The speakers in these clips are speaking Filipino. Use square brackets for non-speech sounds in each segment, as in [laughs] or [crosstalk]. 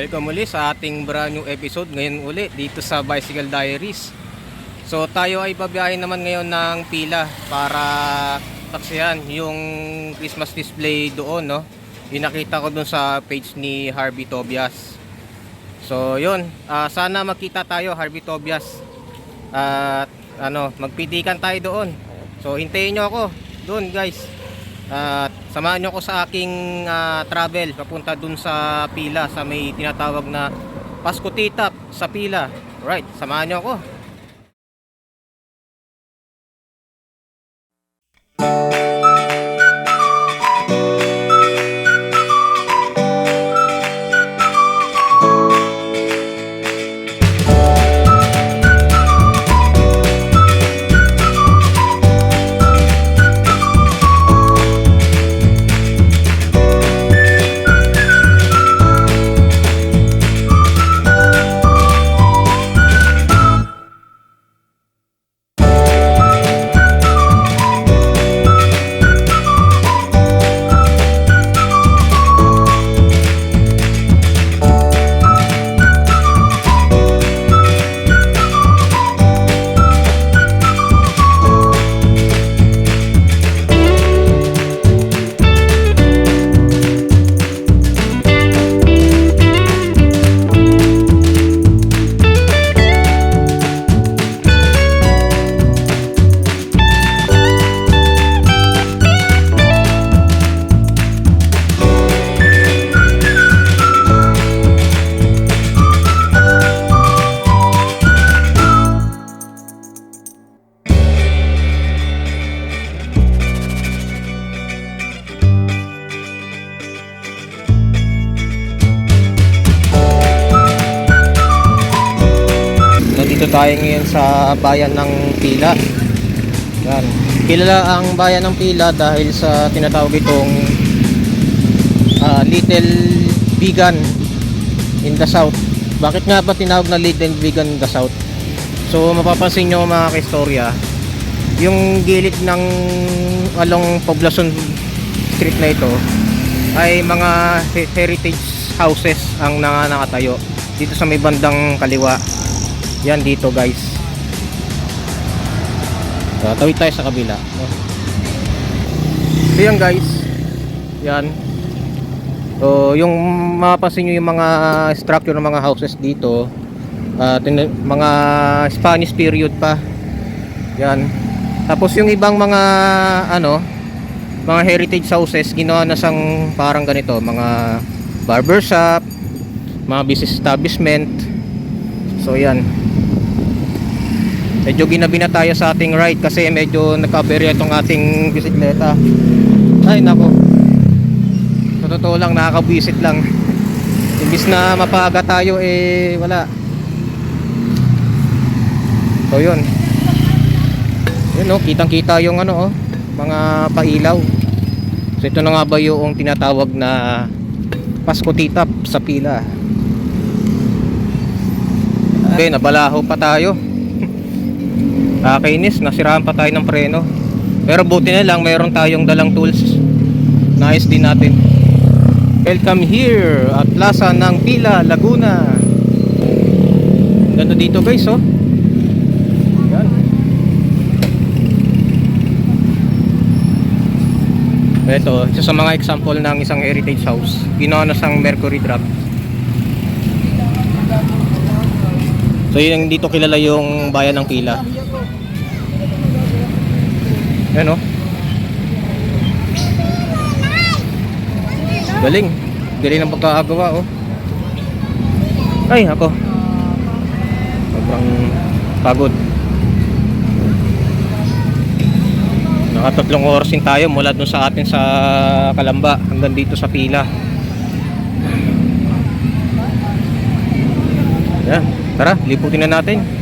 Welcome uli sa ating brand new episode ngayon uli dito sa Bicycle Diaries. So tayo ay babiyahin naman ngayon ng pila para taksihan yung Christmas display doon no. Yung nakita ko doon sa page ni Harvey Tobias. So yun, ah, sana makita tayo Harvey Tobias. At ano, magpitikan tayo doon. So hintayin nyo ako doon guys. At samahan nyo ako sa aking ah, travel papunta dun sa pila sa may tinatawag na Pasko Titap sa pila. Right, samahan nyo ako. Tayo ngayon sa bayan ng Pila. Yan. Kilala ang bayan ng Pila dahil sa tinatawag itong ah, Little Vegan in the South. Bakit nga ba tinawag na Little Vegan in the South? So mapapansin nyo mga kaistorya, yung gilid ng along Poblacion Street na ito ay mga he- heritage houses ang nanga- nakatayo dito sa may bandang kaliwa. Yan dito guys. So, tawid tayo sa kabila. So yan guys. Yan. So yung mapapansin nyo yung mga structure ng mga houses dito. tin- mga Spanish period pa. Yan. Tapos yung ibang mga ano, mga heritage houses ginawa na sang parang ganito, mga barber shop, mga business establishment. So yan. Medyo ginabi na tayo sa ating ride kasi medyo nagkaberya itong ating bisikleta. Ay nako. Sa totoo lang nakakabisit lang. Imbis na mapaga tayo eh wala. So yun. Yun oh, kitang-kita yung ano oh, mga pailaw. So ito na nga ba yung tinatawag na Pasko Titap sa pila. Okay, nabalaho pa tayo. Nakakainis, nasiraan pa tayo ng preno. Pero buti na lang, mayroon tayong dalang tools. Nice din natin. Welcome here at Plaza ng Pila, Laguna. Ganda dito guys, oh. Yan. Ito, isa sa mga example ng isang heritage house. Ginawa na siyang Mercury Drop. So yun dito kilala yung bayan ng Pila. Yan oh. Galing. Galing ng pagkakagawa oh. Ay ako. Sobrang pagod. Nakatatlong oras din tayo mula dun sa atin sa Kalamba hanggang dito sa Pila. Yan. Tara, liputin na natin.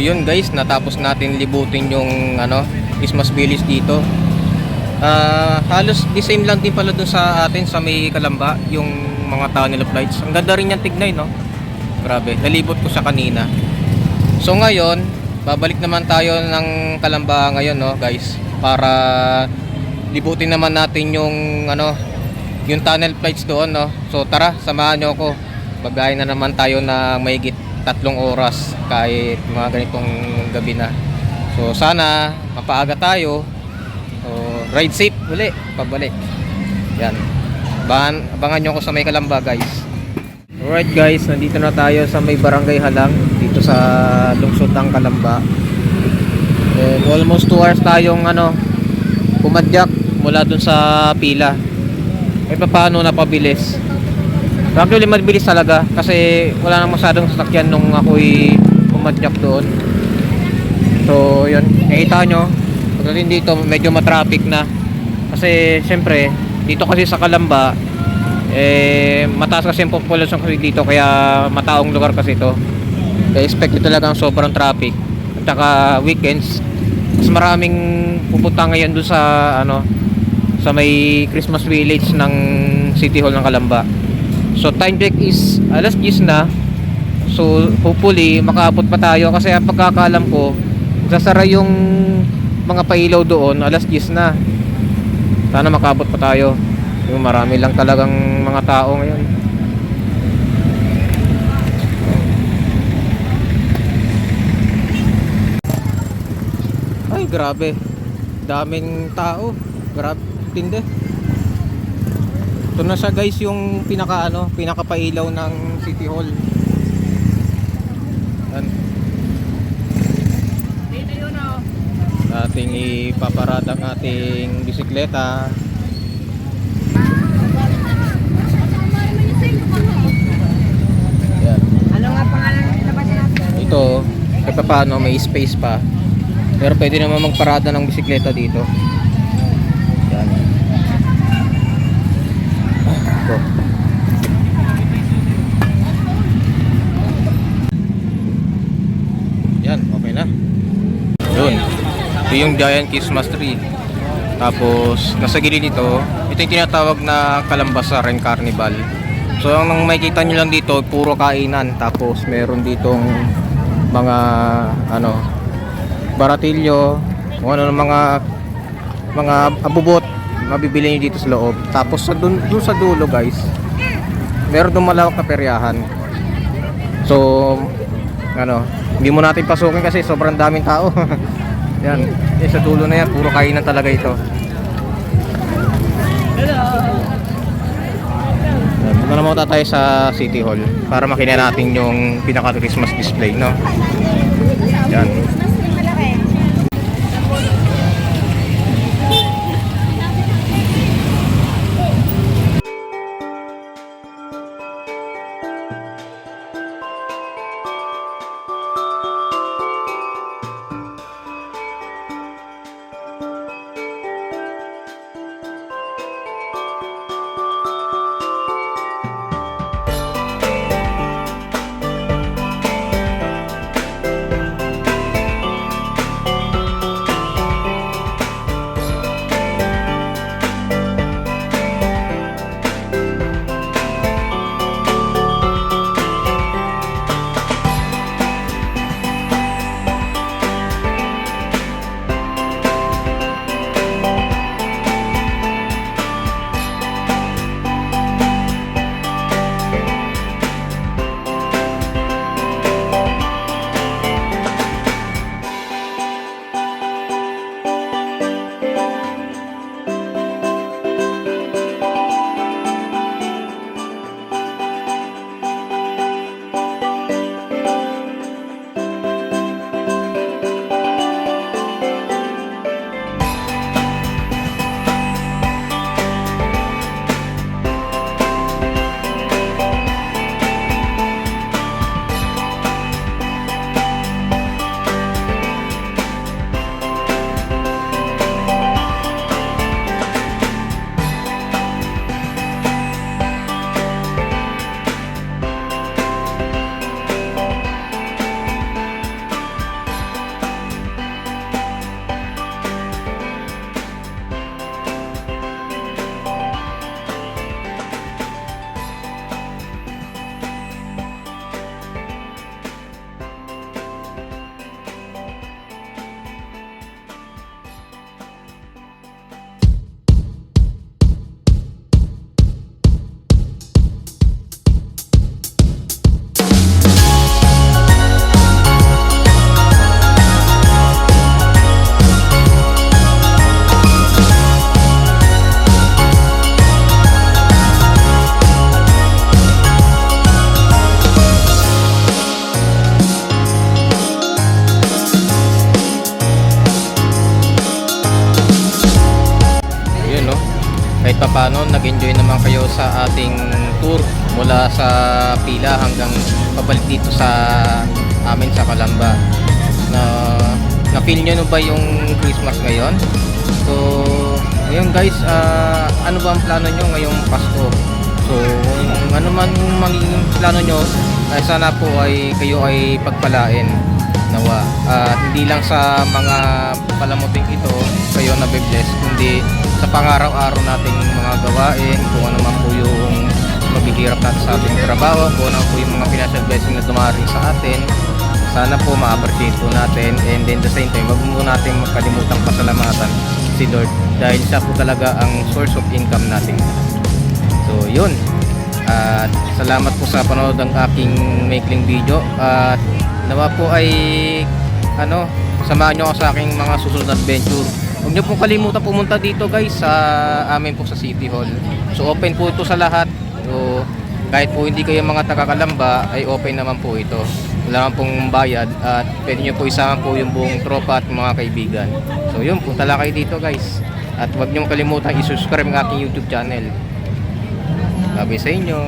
Yun guys, natapos natin libutin yung ano, Christmas village dito. Ah, halos the same lang din pala dun sa atin sa may Kalamba, yung mga tunnel of lights. Ang ganda rin yung tignay, no? Grabe, nalibot ko sa kanina. So ngayon, babalik naman tayo ng Kalamba ngayon, no, guys, para libutin naman natin yung ano, yung tunnel flights doon, no. So tara, samahan niyo ako. Babiyahe na naman tayo na mahigit tatlong oras kahit mga ganitong gabi na. So sana mapaaga tayo. So, ride safe uli, pabalik. Yan. Abangan, abangan nyo ako sa may Kalamba, guys. Alright guys, nandito na tayo sa may barangay Halang dito sa lungsod ng Kalamba. And almost 2 hours tayong ano, pumadyak mula dun sa pila. Eh paano napabilis? Actually mabilis talaga kasi wala nang masyadong sasakyan nung ako'y pumadyak doon. So yun, nakita nyo, pagdating dito medyo matraffic na. Kasi syempre, dito kasi sa Kalamba, eh mataas kasi yung population kasi dito kaya mataong lugar kasi ito kaya expect ko talagang sobrang traffic at saka weekends mas maraming pupunta ngayon doon sa ano sa may Christmas village ng City Hall ng Kalamba so time check is alas 10 na so hopefully makaabot pa tayo kasi ang pagkakalam ko sasara yung mga pailaw doon alas 10 na sana makaabot pa tayo yung marami lang talagang mga tao ngayon. Ay, grabe. Daming tao. Grabe, tindi. Ito na siya guys yung pinaka ano, pinakapailaw ng City Hall. Yan. Ating ipaparada ang ating bisikleta. Yan. Ano nga pangalan ng? Ito, kahit pa paano may space pa. Pero pwede naman magparada ng bisikleta dito. Yan. Ito. Yan, okay na. Yun. Ito yung giant Christmas tree. Tapos, nasa gilid nito, ito yung tinatawag na Kalambasa Ren Carnival. So, ang makikita nyo lang dito, puro kainan. Tapos, meron ditong mga, ano, baratilyo, kung ano mga, mga abubot, mabibili nyo dito sa loob. Tapos, sa dun, dun sa dulo, guys, meron doon malawak na peryahan. So, ano, hindi mo natin pasukin kasi sobrang daming tao. [laughs] yan, eh, sa dulo na yan, puro kainan talaga ito. Yan, Punta naman tayo sa City Hall para makita natin yung pinaka Christmas display, no? Yan. Mag-enjoy naman kayo sa ating tour mula sa pila hanggang pabalik dito sa amin sa Kalamba. Na na-feel nyo no ba yung Christmas ngayon? So, ngayon guys, ah, ano ba ang plano nyo ngayong Pasko? So, kung ano man magiging plano nyo, ay sana po ay kayo ay pagpalain nawa. At hindi lang sa mga palamuting ito kayo na bless kundi sa pangaraw-araw nating mga gawain, kung ano man po yung maghihirap natin sa ating trabaho, kung ano po yung mga financial blessing na dumaring sa atin, sana po ma-appreciate po natin and then the same time, wag mo natin magkalimutang pasalamatan si Lord dahil siya po talaga ang source of income natin. So, yun. At salamat po sa panonood ng aking maikling video. At nawa po ay ano, samahan nyo ako sa aking mga susunod na adventure. Huwag nyo pong kalimutan pumunta dito guys sa amin po sa City Hall. So open po ito sa lahat. So kahit po hindi kayo mga taga-Kalamba ay open naman po ito. Wala naman pong bayad at pwede nyo po isama po yung buong tropa at mga kaibigan. So yun, punta lang kayo dito guys. At huwag nyo kalimutan i-subscribe ang aking YouTube channel. Sabi sa inyo.